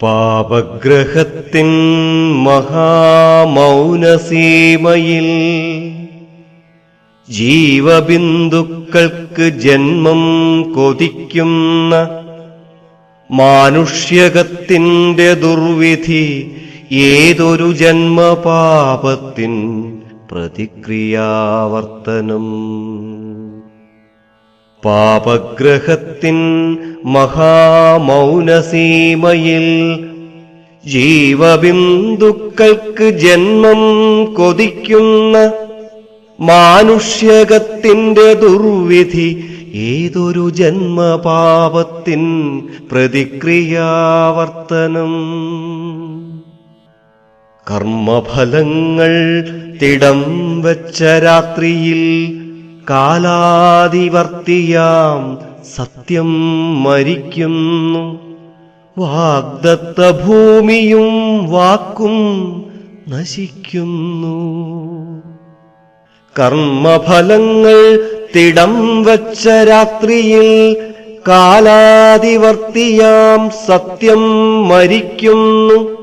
പാപഗ്രഹത്തിൻ മഹാമൗനസീമയിൽ ജീവബിന്ദുക്കൾക്ക് ജന്മം കൊതിക്കുന്ന മാനുഷ്യകത്തിന്റെ ദുർവിധി ഏതൊരു ജന്മപാപത്തിൻ പ്രതിക്രിയാവർത്തനം. പാപഗ്രഹത്തിൻ മഹാമൗനസീമയിൽ ജീവബിന്ദുക്കൾക്ക് ജന്മം കൊതിക്കുന്ന മാനുഷ്യകത്തിന്റെ ദുർവിധി ഏതൊരു ജന്മപാപത്തിൻ പ്രതിക്രിയാവർത്തനം? കർമ്മഫലങ്ങൾ തിടം വച്ച രാത്രിയിൽ കാലാതിവർത്തിയാം സത്യം മരിക്കുന്നു. വാഗ്ദത്ത ഭൂമിയും വാക്കും നശിക്കുന്നു. കർമ്മഫലങ്ങൾ തിടം വച്ച രാത്രിയിൽ കാലാതിവർത്തിയാം സത്യം മരിക്കുന്നു.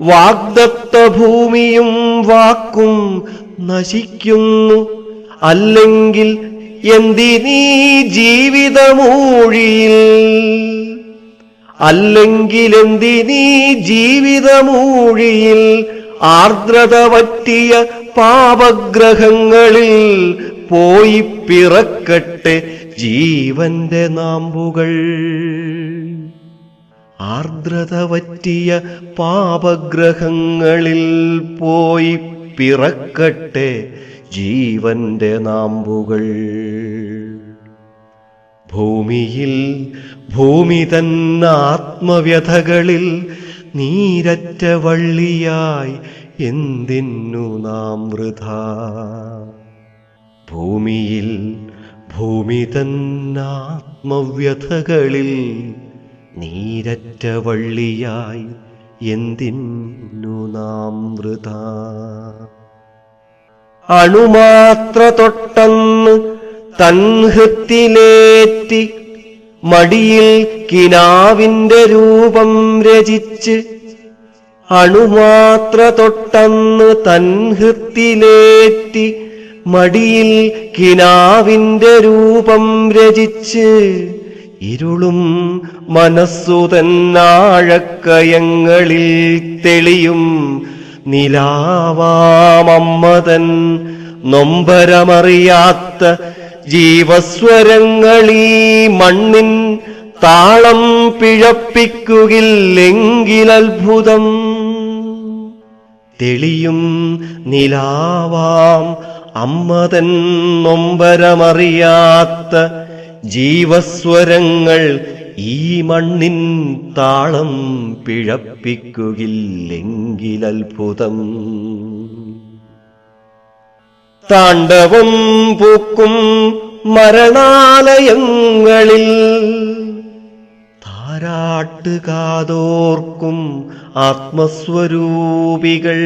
വാഗ്ദത്ത ഭൂമിയും വാക്കും നശിക്കുന്നു. അല്ലെങ്കിൽ എന്തിനീ ജീവിതമൂഴിയിൽ? അല്ലെങ്കിൽ എന്തിനീ ജീവിതമൂഴിയിൽ? ആർദ്രത പറ്റിയ പാപഗ്രഹങ്ങളിൽ പോയി പിറക്കട്ടെ ജീവന്റെ നാമ്പുകൾ. ആർദ്രത പറ്റിയ പാപഗ്രഹങ്ങളിൽ പോയി പിറക്കട്ടെ ജീവന്റെ നാമ്പുകൾ. ഭൂമിയിൽ ഭൂമി തന്ന ആത്മവ്യഥകളിൽ നീരറ്റ വള്ളിയായി എന്തിന്നു നാം വൃഥ? ഭൂമിയിൽ ഭൂമി തന്ന ആത്മവ്യഥകളിൽ നീരറ്റ വള്ളിയായി എന്തിന്നു നാം വൃഥ? അണുമാത്ര തൊട്ടന്ന് തൻഹൃത്തിലേറ്റി മടിയിൽ കിനാവിന്റെ രൂപം രചിച്ച് അണുമാത്ര തൊട്ടന്ന് തൻഹൃത്തിലേറ്റി മടിയിൽ കിനാവിന്റെ രൂപം രചിച്ച് ഇരുളും മനസ്സു തന്നാഴക്കയങ്ങളിൽ തെളിയും നിലാവാമമ്മതൻ. നൊമ്പരമറിയാത്ത ജീവസ്വരങ്ങളീ മണ്ണിൻ താളം പിഴപ്പിക്കുകില്ലെങ്കിലത്ഭുതം. തെളിയും നിലാവാം അമ്മതൻ നൊമ്പരമറിയാത്ത ജീവസ്വരങ്ങൾ ഈ മണ്ണിൻ താളം പിഴപ്പിക്കുകില്ലെങ്കിലത്ഭുതം താണ്ഡവം പൂക്കും മരണാലയങ്ങളിൽ താരാട്ട് കാതോർക്കും ആത്മസ്വരൂപികൾ.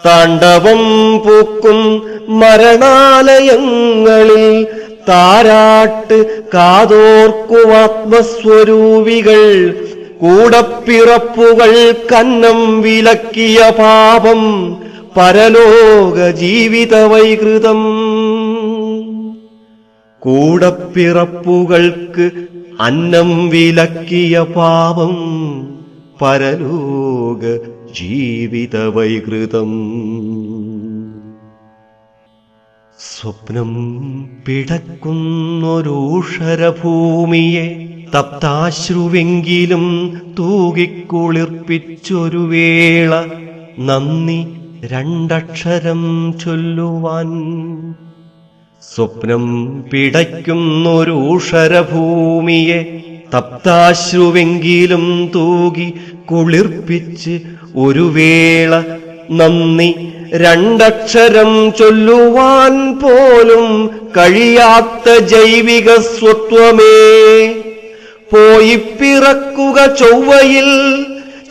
താണ്ഡവം പൂക്കും മരണാലയങ്ങളിൽ താരാട്ട് കാതോർക്കുവാത്മസ്വരൂപികൾ കൂടപ്പിറപ്പുകൾ കന്നം വിലക്കിയ പാപം. പരലോക ജീവിത വൈകൃതം കൂടപ്പിറപ്പുകൾക്ക് അന്നം വിലക്കിയ പാപം. പരലോക ജീവിത വൈകൃതം സ്വപ്നം പിടക്കുന്നൊരൂഷരഭൂമിയെ തപ്താശ്രുവെങ്കിലും തൂകിക്കുളിർപ്പിച്ചൊരു വേള. നന്ദി രണ്ടക്ഷരം ചൊല്ലുവാൻ. സ്വപ്നം പിടയ്ക്കുന്നൊരൂഷരഭൂമിയെ തപ്താശ്രുവെങ്കിലും തൂകി കുളിർപ്പിച്ച് ഒരു വേള. നന്ദി. രണ്ടക്ഷരം ചൊല്ലുവാൻ പോലും കഴിയാത്ത ജൈവിക സ്വത്വമേ. പോയി പിറക്കുക ചൊവ്വയിൽ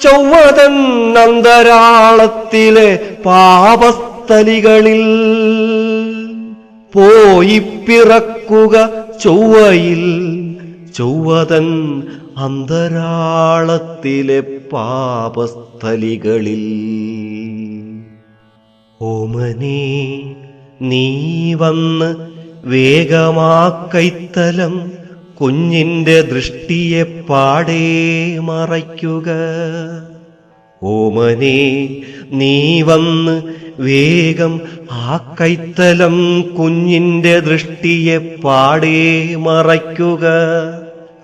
ചൊവ്വതൻ അന്തരാളത്തിലെ പാപസ്ഥലികളിൽ. പോയി പിറക്കുക ചൊവ്വയിൽ ചൊവ്വതൻ അന്തരാളത്തിലെ പാപസ്ഥലികളിൽ. ഓമനേ നീ വന്ന് വേഗമാക്കൈത്തലം കുഞ്ഞിന്റെ ദൃഷ്ടിയെ പാടേ മറയ്ക്കുക. ഓമനേ നീ വന്ന് വേഗം ആ കൈത്തലം കുഞ്ഞിന്റെ ദൃഷ്ടിയെ പാടേ മറയ്ക്കുക.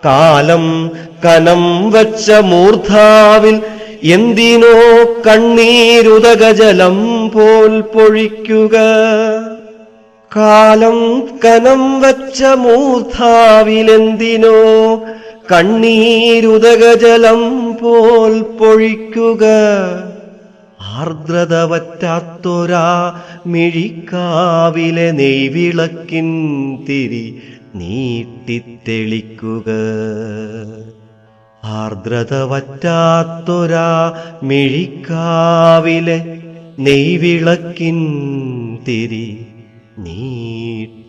കാലം കനം വച്ച മൂർധാവിൽ എന്തിനോ കണ്ണീരുതകജലം പോൽ പൊഴിക്കുക. കാലം കനം വച്ച മൂർധാവിലെന്തിനോ കണ്ണീരുതകജലം പോൽ പൊഴിക്കുക. ആർദ്രത വറ്റാത്തൊരാ മിഴിക്കാവിലെ നെയ്വിളക്കിൻ തിരി നീട്ടിത്തെളിക്കുക. ആർദ്രത വറ്റാത്തൊരാ മിഴിക്കാവിലെ നെയ്വിളക്കിൻ തിരി നീട്ടിത്തെളിക്കുക.